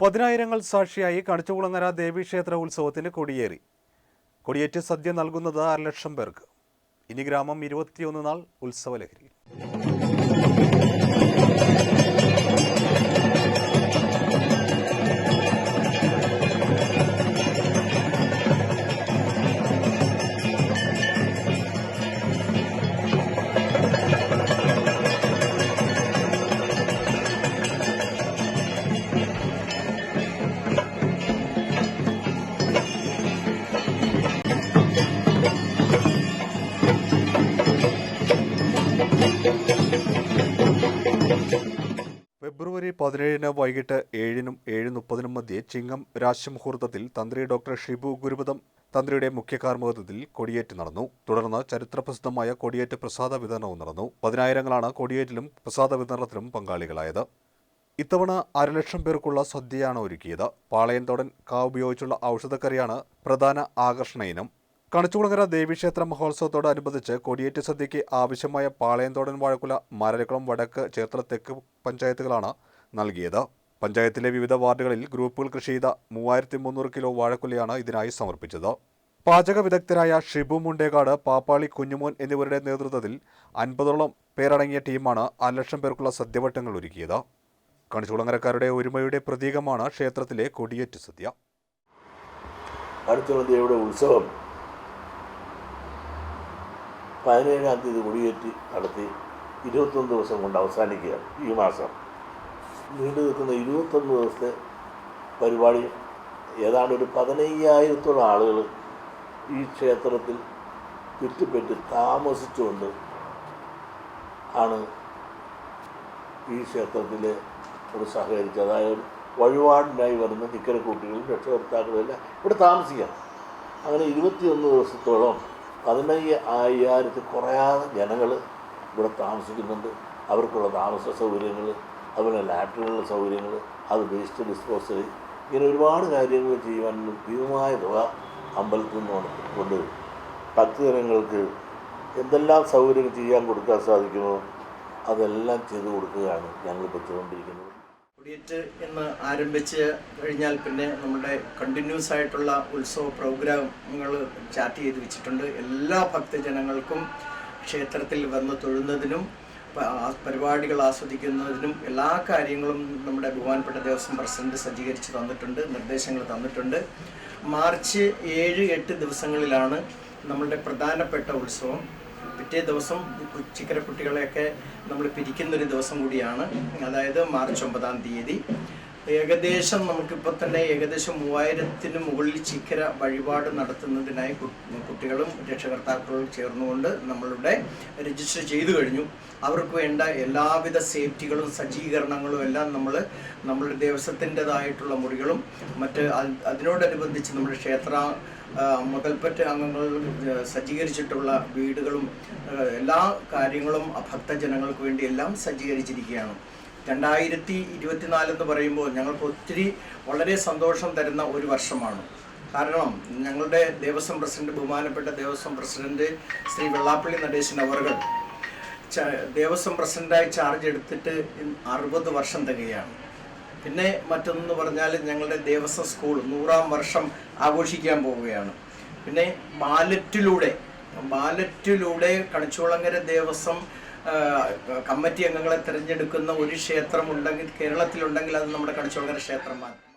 പതിനായിരങ്ങൾ സാക്ഷിയായി കണിച്ചുകുളങ്ങര ദേവീക്ഷേത്ര ഉത്സവത്തിന് കൊടിയേറി. കൊടിയേറ്റ് സദ്യ നൽകുന്നത് അര ലക്ഷം പേർക്ക്. ഇനി ഗ്രാമം ഇരുപത്തിയൊന്ന് നാൾ ഉത്സവലഹരിയിൽ. ഫെബ്രുവരി പതിനേഴിന് വൈകിട്ട് ഏഴിനും ഏഴ് മുപ്പതിനും മധ്യേ ചിങ്ങം രാശിമുഹൂർത്തത്തിൽ തന്ത്രി ഡോക്ടർ ഷിബു ഗുരുപദം തന്ത്രിയുടെ മുഖ്യ കാർമ്മികത്വത്തിൽ കൊടിയേറ്റ് നടന്നു. തുടർന്ന് ചരിത്രപ്രസിദ്ധമായ കൊടിയേറ്റ് പ്രസാദ വിതരണവും നടന്നു. പതിനായിരങ്ങളാണ് കൊടിയേറ്റിലും പ്രസാദ വിതരണത്തിലും പങ്കാളികളായത്. ഇത്തവണ അരലക്ഷം പേർക്കുള്ള സദ്യയാണ് ഒരുക്കിയത്. പാളയംതോടൻ കാ ഉപയോഗിച്ചുള്ള ഔഷധക്കറിയാണ് പ്രധാന ആകർഷണ ഇനം. കണിച്ചുകുളങ്ങര ദേവീക്ഷേത്ര മഹോത്സവത്തോടനുബന്ധിച്ച് കൊടിയേറ്റ് സദ്യയ്ക്ക് ആവശ്യമായ പാളയംതോടൻ വാഴക്കുല മരക്കുളം വടക്ക് ചേർത്തല തെക്ക് പഞ്ചായത്തുകളാണ് നൽകിയത്. പഞ്ചായത്തിലെ വിവിധ വാർഡുകളിൽ ഗ്രൂപ്പുകൾ കൃഷി ചെയ്ത മൂവായിരത്തി മുന്നൂറ് കിലോ വാഴക്കുലയാണ് ഇതിനായി സമർപ്പിച്ചത്. പാചക വിദഗ്ധരായ ഷിബു മുണ്ടേകാട് പാപ്പാളി കുഞ്ഞുമോൻ എന്നിവരുടെ നേതൃത്വത്തിൽ അൻപതോളം പേരടങ്ങിയ ടീമാണ് അര ലക്ഷം പേർക്കുള്ള സദ്യവട്ടങ്ങൾ ഒരുക്കിയത്. കണിച്ചുകുളങ്ങരക്കാരുടെ ഒരുമയുടെ പ്രതീകമാണ് ക്ഷേത്രത്തിലെ കൊടിയേറ്റ് സദ്യ. അടുത്തുള്ള ദേവിയുടെ ഉത്സവം പതിനേഴാം തീയതി കൊടിയേറ്റ് നടത്തി ഇരുപത്തൊന്ന് ദിവസം കൊണ്ട് അവസാനിക്കുകയാണ് ഈ മാസം. നീണ്ടു നിൽക്കുന്ന ഇരുപത്തൊന്ന് ദിവസത്തെ പരിപാടി ഏതാണ്ട് ഒരു പതിനയ്യായിരത്തോളം ആളുകൾ ഈ ക്ഷേത്രത്തിൽ ചുറ്റിപ്പറ്റി താമസിച്ചുകൊണ്ട് ആണ് ഈ ക്ഷേത്രത്തിൽ ഒരു സഹകരിച്ചത്. അതായത് വഴിപാടിനായി വരുന്ന നിക്കരക്കൂട്ടികളും രക്ഷകർത്താക്കളും എല്ലാം ഇവിടെ താമസിക്കാം. അങ്ങനെ ഇരുപത്തിയൊന്ന് ദിവസത്തോളം പതിനയ്യ അയ്യായിരത്തിൽ കുറയാതെ ജനങ്ങൾ ഇവിടെ താമസിക്കുന്നുണ്ട്. അവർക്കുള്ള താമസ സൗകര്യങ്ങൾ അതുപോലെ ലാട്രിനുള്ള സൗകര്യങ്ങൾ അത് വേസ്റ്റ് ഡിസ്പോസൽ ഇങ്ങനെ ഒരുപാട് കാര്യങ്ങൾ ചെയ്യുവാൻ ഭീമമായ തുക അമ്പലത്തിൽ നിന്ന് കൊണ്ട് ഭക്തജനങ്ങൾക്ക് എന്തെല്ലാം സൗകര്യങ്ങൾ ചെയ്യാൻ കൊടുക്കാൻ സാധിക്കുമോ അതെല്ലാം ചെയ്തു കൊടുക്കുകയാണ് ഞങ്ങൾ ചെയ്തുകൊണ്ടിരിക്കുന്നത് കൊടിയേറ്റ് എന്ന് ആരംഭിച്ച് കഴിഞ്ഞാൽ പിന്നെ നമ്മുടെ കണ്ടിന്യൂസ് ആയിട്ടുള്ള ഉത്സവ പ്രോഗ്രാമുകൾ ചാറ്റ് ചെയ്ത് വെച്ചിട്ടുണ്ട്. എല്ലാ ഭക്തജനങ്ങൾക്കും ക്ഷേത്രത്തിൽ വന്ന് തൊഴുന്നതിനും പരിപാടികൾ ആസ്വദിക്കുന്നതിനും എല്ലാ കാര്യങ്ങളും നമ്മുടെ ബഹുമാനപ്പെട്ട ദേവസ്വം പ്രസിഡന്റ് സജ്ജീകരിച്ച് തന്നിട്ടുണ്ട് നിർദ്ദേശങ്ങൾ തന്നിട്ടുണ്ട്. മാർച്ച് ഏഴ് എട്ട് ദിവസങ്ങളിലാണ് നമ്മളുടെ പ്രധാനപ്പെട്ട ഉത്സവം. പിറ്റേ ദിവസം ചിക്കര കുട്ടികളെയൊക്കെ നമ്മൾ പിരിക്കുന്നൊരു ദിവസം കൂടിയാണ്. അതായത് മാർച്ച് ഒമ്പതാം തീയതി. ഏകദേശം നമുക്കിപ്പോൾ തന്നെ ഏകദേശം മൂവായിരത്തിന് മുകളിൽ ചിക്കര വഴിപാട് നടത്തുന്നതിനായി കുട്ടികളും രക്ഷകർത്താക്കളും ചേർന്നുകൊണ്ട് നമ്മളുടെ രജിസ്റ്റർ ചെയ്തു കഴിഞ്ഞു. അവർക്ക് വേണ്ട എല്ലാവിധ സേഫ്റ്റികളും സജ്ജീകരണങ്ങളും എല്ലാം നമ്മൾ നമ്മളുടെ ദേവസ്വത്തിന്റെതായിട്ടുള്ള മുറികളും മറ്റ് അത് അതിനോടനുബന്ധിച്ച് നമ്മുടെ ക്ഷേത്ര മുതൽപ്പറ്റ അംഗങ്ങൾ സജ്ജീകരിച്ചിട്ടുള്ള വീടുകളും എല്ലാ കാര്യങ്ങളും ഭക്തജനങ്ങൾക്ക് വേണ്ടി എല്ലാം സജ്ജീകരിച്ചിരിക്കുകയാണ്. രണ്ടായിരത്തി ഇരുപത്തിനാല് എന്ന് പറയുമ്പോൾ ഞങ്ങൾക്ക് ഒത്തിരി വളരെ സന്തോഷം തരുന്ന ഒരു വർഷമാണ്. കാരണം ഞങ്ങളുടെ ദേവസ്വം പ്രസിഡന്റ് ബഹുമാനപ്പെട്ട ദേവസ്വം പ്രസിഡന്റ് ശ്രീ വെള്ളാപ്പള്ളി നടേശൻ അവർകൾ ദേവസ്വം പ്രസിഡന്റായി ചാർജ് എടുത്തിട്ട് അറുപത് വർഷം തികയാണ്. പിന്നെ മറ്റൊന്ന് പറഞ്ഞാൽ ഞങ്ങളുടെ ദേവസ്വം സ്കൂൾ നൂറാം വർഷം ആഘോഷിക്കാൻ പോവുകയാണ്. പിന്നെ ബാലറ്റിലൂടെ ബാലറ്റിലൂടെ കണിച്ചുളങ്ങര ദേവസ്വം കമ്മിറ്റി അംഗങ്ങളെ തിരഞ്ഞെടുക്കുന്ന ഒരു ക്ഷേത്രം ഉണ്ടെങ്കിൽ കേരളത്തിലുണ്ടെങ്കിൽ അത് നമ്മുടെ കണിച്ചുകുളങ്ങര ക്ഷേത്രം മാത്രം